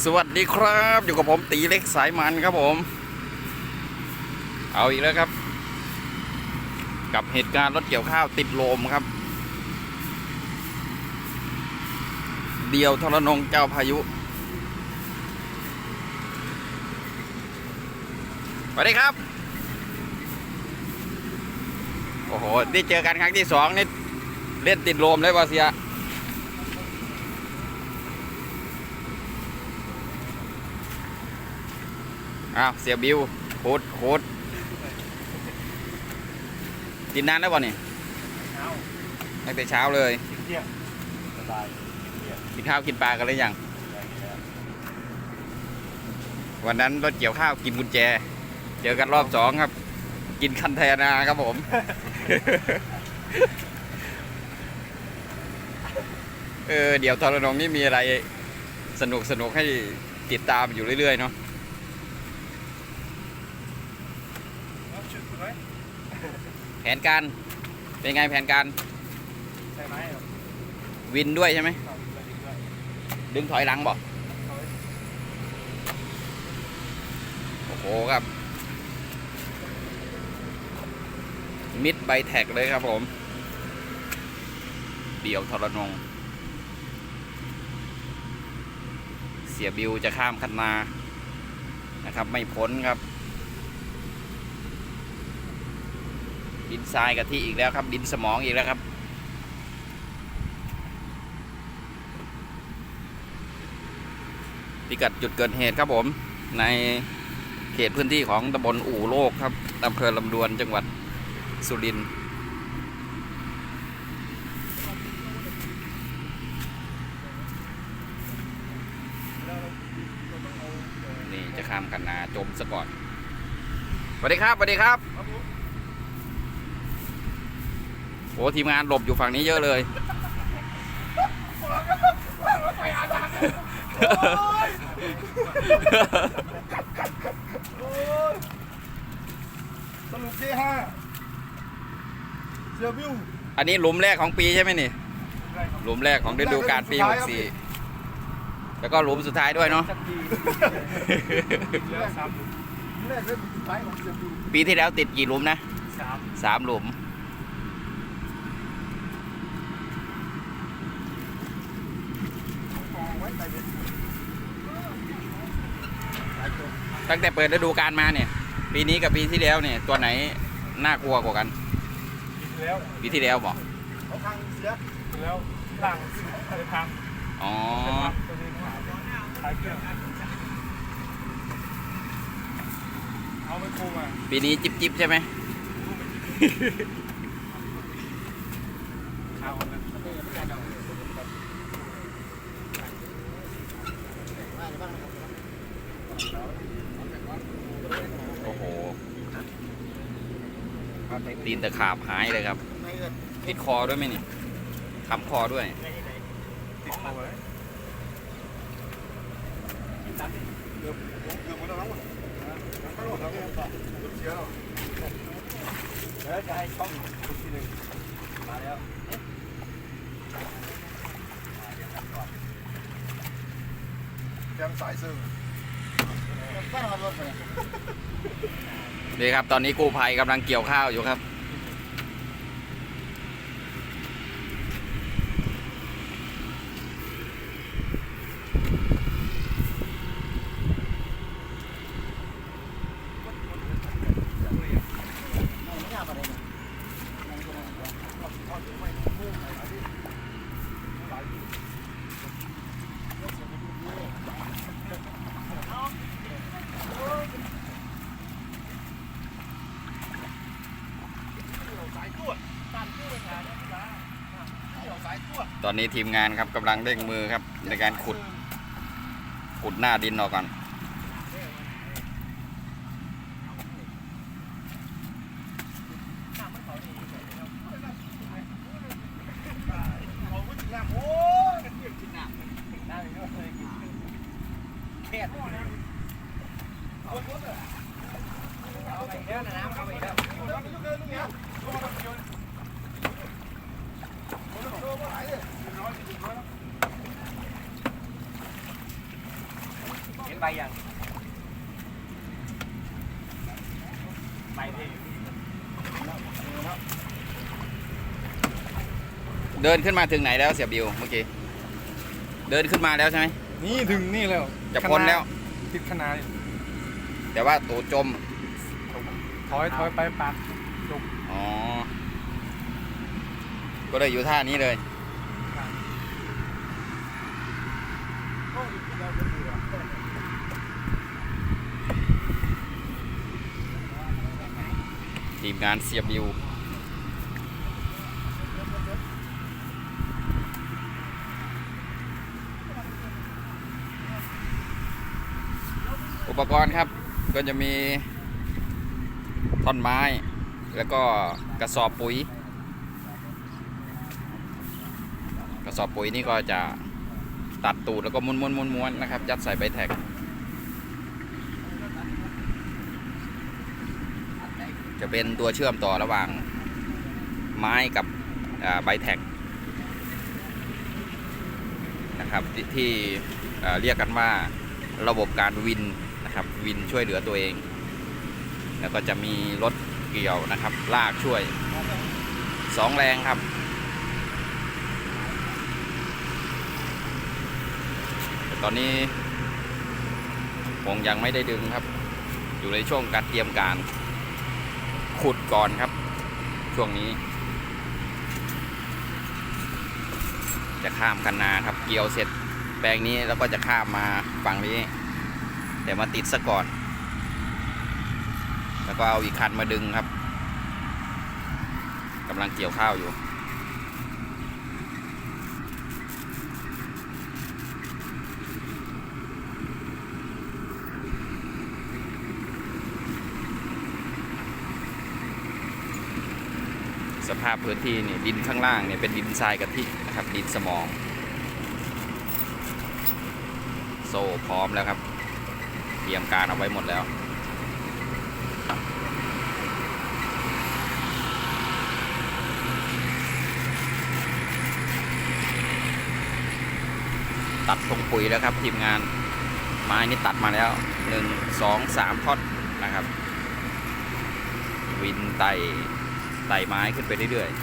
สวัสดีครับอยู่กับผมตีเล็กสายมันครับผม เอาอีกแล้วครับ กับเหตุการณ์รถเกี่ยวข้าวติดลมครับ เดียวทรนงเจ้าพายุสวัสดีครับ โอ้โหได้เจอกันครั้งที่สองนี่เล่นติดลมเลยว่าเสีย อ้าว เสียบิวโคตรโคตรกินนานแล้ววะนี่เช้าตั้งแต่เช้าเลยกินเที่ยงสบายกินเที่ยงกินข้าวกินปลากันหรือยังอะไรอย่างเงี้ยวันนั้นรถเกี่ยวข้าวกินกุญแจ เจอกันรอบสองครับ กินคันแทนาครับผม เออ เดี๋ยวทรนงนี่มีอะไรสนุกสนุกให้ติดตามอยู่เรื่อยๆเนาะ เอาชุดคุณไว้ แผนการเป็นไงแผนการใช่ไหมครับวินด้วยใช่ไหมดีด้วยดึงถอยหลังบอกเอาไว้โอ้โหครับ มิดใบแท็กเลยครับผม เดี่ยวทรนง เสียบิวจะข้ามคันนานะครับ ไม่พ้นครับ ดินทรายกะทิอีกแล้วครับ ดินสมองอีกแล้วครับ พิกัดจุดเกิดเหตุครับผม ในเขตพื้นที่ของตำบลอู่โลกครับอำเภอลำดวนจังหวัดสุรินทร์นี่จะข้ามกันนาจมซะก่อนสวัสดีครับสวัสดีครับรบ โอ้ทีมงานหลบอยู่ฝั่งนี้เยอะเลยโอ้ยสรุปที่ห้าเสียวิวอันนี้หลุมแรกของปีใช่ไหมนี่ได้ครับหลุมแรกของฤดูกาลปี 64 แล้วก็หลุมสุดท้ายด้วยเนาะสักทีแล้วสามหลุมแรกเป็นสุดท้ายของเสียบิวปีที่แล้วติดกี่หลุมนะสามสามหลุม กองไว้ใส่เบ็ด ตั้งแต่เปิดฤดูกาลมาเนี่ย ปีนี้กับปีที่แล้วเนี่ย ตัวไหนน่ากลัวกว่ากันกินแล้วปีที่แล้วบอกเขาทางเสียกินแล้วล่างไปทางอ๋อตัวนี้หาขายเครื่องเอาไปปูมาปีนี้จิบจิบใช่ไหม เอาแล้ว โอ้โห ตีนตะขาบหายเลยครับไม่เอิดคอด้วยไหมนี่ค้ำคอด้วยติดเอเกือบเกือบหมดแล้วมั้งเขาหลดแล้วเนี่ยสียแล้วเดี๋ยวจะให้ช่องอีกทีหนึ่งมาแล้วแกมสายซึ่งก็นอนรถไปนี่ครับ ตอนนี้กู้ภัยกำลังเกี่ยวข้าวอยู่ครับ ไม่ยากอะไรเนี่ย ตอนนี้ทีมงานครับกำลังเร่งมือครับในการขุด ดหน้าดินออกก่อน โอ้ยกันเกี่ยวกินน้ำน้ำนี่ก็เคยกินแค่ตัวนะเอาไปเยอะนะน้ำเอาไปเยอะ โใบยังใบเองเดินขึ้นมาถึงไหนแล้วเสียบิวเมื่อกี้เดินขึ้นมาแล้วใช่ไหมนี่ถึงนี่แล้วจะพ้นแล้วติดขนาดแต่ว่าตูดจมถอยถอยไปปากอ๋อก็เลยอยู่ท่านี้เลย ทีมงานเสียบิวอุปกรณ์ครับก็จะมีท่อนไม้ แล้วก็กระสอบปุ๋ย กระสอบปุ๋ยนี่ก็จะตัดตูดแล้วก็ม้วนม้วนม้วนนนะครับ ยัดใส่ใบแท็ก จะเป็นตัวเชื่อมต่อระหว่างไม้กับใบแท็กนะครับที่ที่เรียกกันว่าระบบการวินนะครับวินช่วยเหลือตัวเอง แล้วก็จะมีรถเกี่ยวนะครับลากช่วยสองแรงครับตอนนี้ผมยังไม่ได้ดึงครับ อยู่ในช่วงการเตรียมการ ขุดก่อนครับ ช่วงนี้ จะข้ามคันนาครับ เกี่ยวเสร็จแปลงนี้แล้วก็จะข้ามมาฝั่งนี้ แต่มาติดซะก่อน แล้วก็เอาอีกคันมาดึงครับกำลังเกี่ยวข้าวอยู่ สภาพพื้นที่นี่ดินข้างล่างเนี่ยเป็นดินทรายกะทินะครับ ดินสมอง โซ่พร้อมแล้วครับ เตรียมการเอาไว้หมดแล้วตัดทงปุ๋ยแล้วครับทีมงานไม้นี่ตัดมาแล้วหนึ่งสองสามท่อนนะครับ วินไต่ ไต่ไม้ขึ้นไปเรื่อยๆ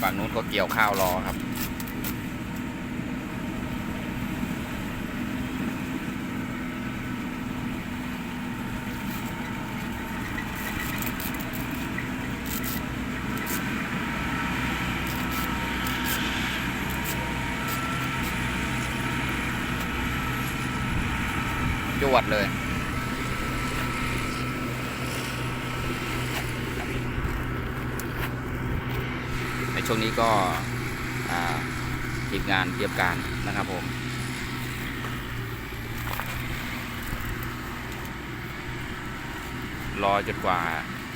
ฝั่งนู้นก็เกี่ยวข้าวรอครับ วดเลยในช่วงนี้ก็ทีมงานเตรียมการนะครับผมรอจนกว่า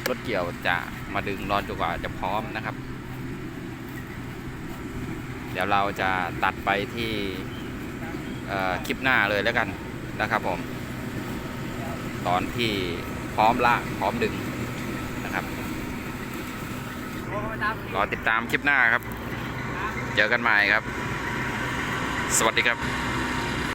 รถเกี่ยวจะมาดึงรอจนกว่าจะพร้อมนะครับ เดี๋ยวเราจะตัดไปที่คลิปหน้าเลยแล้วกันนะครับผม ตอนที่พร้อมลากพร้อมดึงนะครับรอติดตามคลิปหน้าครับ เจอกันใหม่ครับ สวัสดีครับ